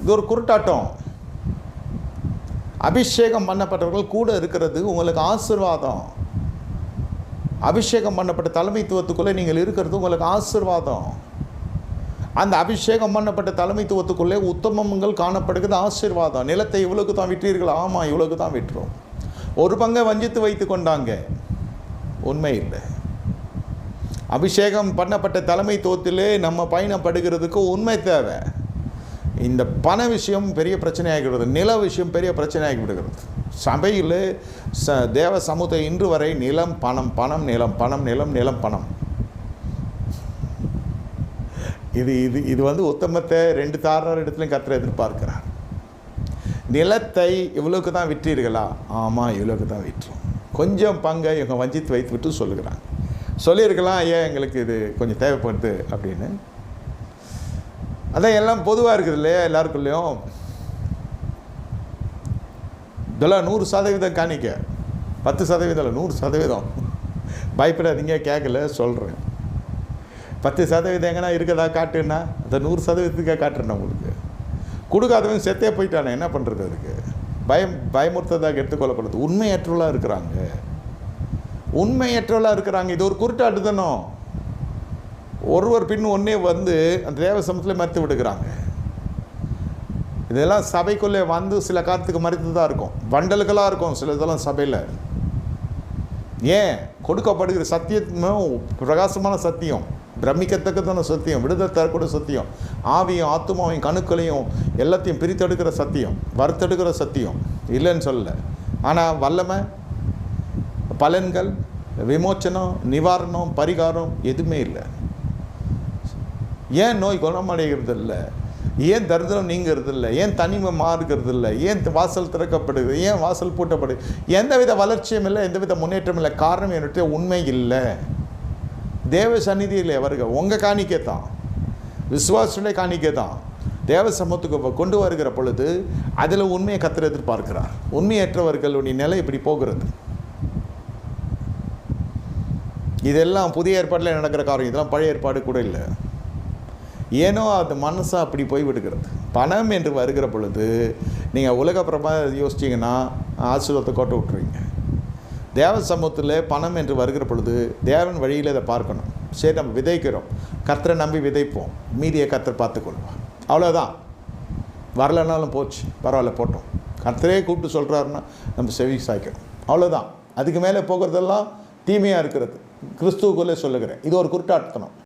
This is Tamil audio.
இது ஒரு குருட்டாட்டம். அபிஷேகம் பண்ணப்பட்டவர்கள் கூட இருக்கிறது உங்களுக்கு ஆசீர்வாதம். அபிஷேகம் பண்ணப்பட்ட தலைமைத்துவத்துக்குள்ளே நீங்கள் இருக்கிறது உங்களுக்கு ஆசீர்வாதம். அந்த அபிஷேகம் பண்ணப்பட்ட தலைமைத்துவத்துக்குள்ளே உத்தமங்கள் காணப்படுகிறது ஆசீர்வாதம். நிலத்தை இவ்வளவுக்கு தான் விற்றீர்கள்? ஆமாம் இவ்வளவுக்கு தான் விட்டுரும் ஒரு பங்கை வஞ்சித்து வைத்து கொண்டாங்க. உண்மை இல்லை. அபிஷேகம் பண்ணப்பட்ட தலைமைத்துவத்திலே நம்ம பயணப்படுகிறதுக்கு உண்மை தேவை. இந்த பண விஷயம் பெரிய பிரச்சனையாகிறது நில விஷயம் பெரிய பிரச்சனையாகிவிடுகிறது. சபையில் ச தேவ சமூகம் இன்று வரை நிலம் பணம் பணம் நிலம் பணம் நிலம் நிலம் பணம். இது இது இது வந்து உத்தமத்தை ரெண்டு தாரார் இடத்துலையும் கத்திர எதிர்பார்க்கிறார். நிலத்தை இவ்வளோக்கு தான் விற்றீர்களா? ஆமாம் இவ்வளோக்கு தான் விற்றோம். கொஞ்சம் பங்கை இவங்க வஞ்சித்து வைத்து விட்டு சொல்லுகிறாங்க. சொல்லியிருக்கலாம் ஏன் எங்களுக்கு இது கொஞ்சம் தேவைப்படுது அப்படின்னு. அதான் எல்லாம் பொதுவாக இருக்குது இல்லையா எல்லாருக்குள்ளேயும்? இதெல்லாம் நூறு சதவீதம் காணிக்க. பத்து சதவீதம் இல்லை நூறு சதவீதம். பயப்படாதீங்க கேட்கல சொல்கிறேன் பத்து சதவீதம் எங்கன்னா இருக்கதா காட்டுன்னா? அந்த நூறு சதவீதத்துக்காக காட்டுறேன் உங்களுக்கு. கொடுக்காதவன் செத்தே போயிட்டானே என்ன பண்ணுறது அதுக்கு? பயம் பயமுறுத்ததாக எடுத்துக்கொள்ளப்படுது. உண்மையற்றவளாக இருக்கிறாங்க. உண்மையற்றவளாக இருக்கிறாங்க. இது ஒரு குருட்டாட்டு தானோ? ஒருவர் பின் ஒன்றே வந்து அந்த தேவ சமூகத்தில் மறுத்து விடுகிறாங்க. இதெல்லாம் சபைக்குள்ளே வந்து சில காலத்துக்கு மறுத்து தான் இருக்கும். வண்டல்களாக இருக்கும் சில இதெல்லாம் சபையில். ஏன்? கொடுக்கப்படுகிற சத்தியமும் பிரகாசமான சத்தியம் பிரமிக்கத்தக்கதான சத்தியம் விடுதலை தரக்கூடிய சத்தியம் ஆவியும் ஆத்மாவையும் கணுக்களையும் எல்லாத்தையும் பிரித்தெடுக்கிற சத்தியம் வறுத்தெடுக்கிற சத்தியம் இல்லைன்னு சொல்லல. ஆனால் வல்லமை பலன்கள் விமோச்சனம் நிவாரணம் பரிகாரம் எதுவுமே இல்லை. ஏன் நோய் குணமடைகிறது இல்லை ஏன் தரித்திரம் நீங்கிறது இல்லை ஏன் தனிமை மாறுகிறது இல்லை ஏன் வாசல் திறக்கப்படுது ஏன் வாசல் பூட்டப்படுது? எந்தவித வளர்ச்சியும் இல்லை எந்தவித முன்னேற்றம் இல்லை. காரணம் என்னுடைய உண்மை இல்லை. தேவ சந்நிதியில் வருக. உங்கள் காணிக்கை தான். விசுவாசுடைய காணிக்கை தான். தேவ சமூகத்துக்கு கொண்டு வருகிற பொழுது அதில் உண்மையை கத்திர எதிர்பார்க்கிறார். உண்மையற்றவர்களுடைய நிலை இப்படி போகிறது. இதெல்லாம் புதிய ஏற்பாட்டில் நடக்கிற காரியம். இதெல்லாம் பழைய ஏற்பாடு கூட இல்லை. ஏனோ அது மனசு அப்படி போய் விடுகிறது. பணம் என்று வருகிற பொழுது நீங்கள் உலக பிரபா யோசிச்சிங்கன்னா ஆசீர்வாதத்தை கொட்ட விட்டுருவீங்க. தேவ சமூகத்தில் பணம் என்று வருகிற பொழுது தேவன் வழியில் இதை பார்க்கணும். சரி நம்ம விதைக்கிறோம். கத்தரை நம்பி விதைப்போம். மீதியை கத்தர் பார்த்துக்கொள்வோம் அவ்வளோதான் வரலனாலும் போச்சு. பரவாயில்ல போட்டோம். கத்தரே கூப்பிட்டு சொல்கிறாருன்னா நம்ம செவி சாய்க்கணும் அவ்வளோதான் அதுக்கு மேலே போகிறதெல்லாம் தீமையாக இருக்கிறது. கிறிஸ்துவுக்குள்ளே சொல்லுகிறேன். இது ஒரு குருட்டாட்டத்தனம்.